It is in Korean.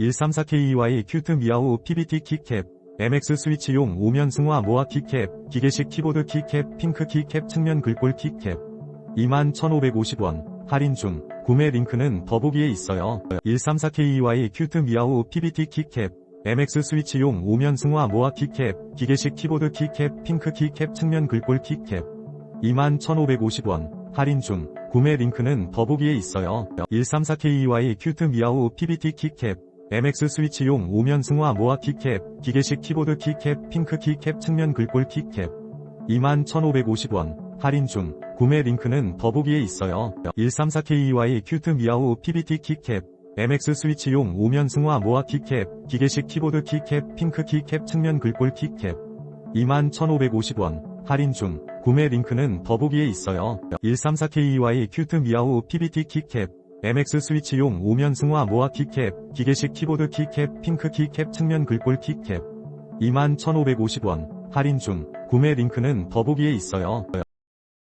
134KEY 큐트 미아우 PBT 키캡 MX 스위치용 오면 승화 모아 키캡 기계식 키보드 키캡 핑크 키캡 측면 글꼴 키캡. 21,550원 할인 중. 구매 링크는 더보기에 있어요. 134KEY 큐트 미아우 PBT 키캡 MX 스위치용 오면 승화 모아 키캡 기계식 키보드 키캡 핑크 키캡 측면 글꼴 키캡. 21,550원 할인 중. 구매 링크는 더보기에 있어요. 134KEY 큐트 미아우 PBT 키캡 MX 스위치용 오면 승화 모아 키캡 기계식 키보드 키캡 핑크 키캡 측면 글꼴 키캡. 21,550원 할인 중. 구매 링크는 더보기에 있어요. 134KEY 큐트 미아우 PBT 키캡. MX 스위치용 오면 승화 모아 키캡 기계식 키보드 키캡 핑크 키캡 측면 글꼴 키캡. 21,550원 할인 중. 구매 링크는 더보기에 있어요. 134KEY 큐트 미아우 PBT 키캡 MX 스위치용 오면 승화 모아 키캡 기계식 키보드 키캡 핑크 키캡 측면 글꼴 키캡. 21,550원. 할인 중. 구매 링크는 더보기에 있어요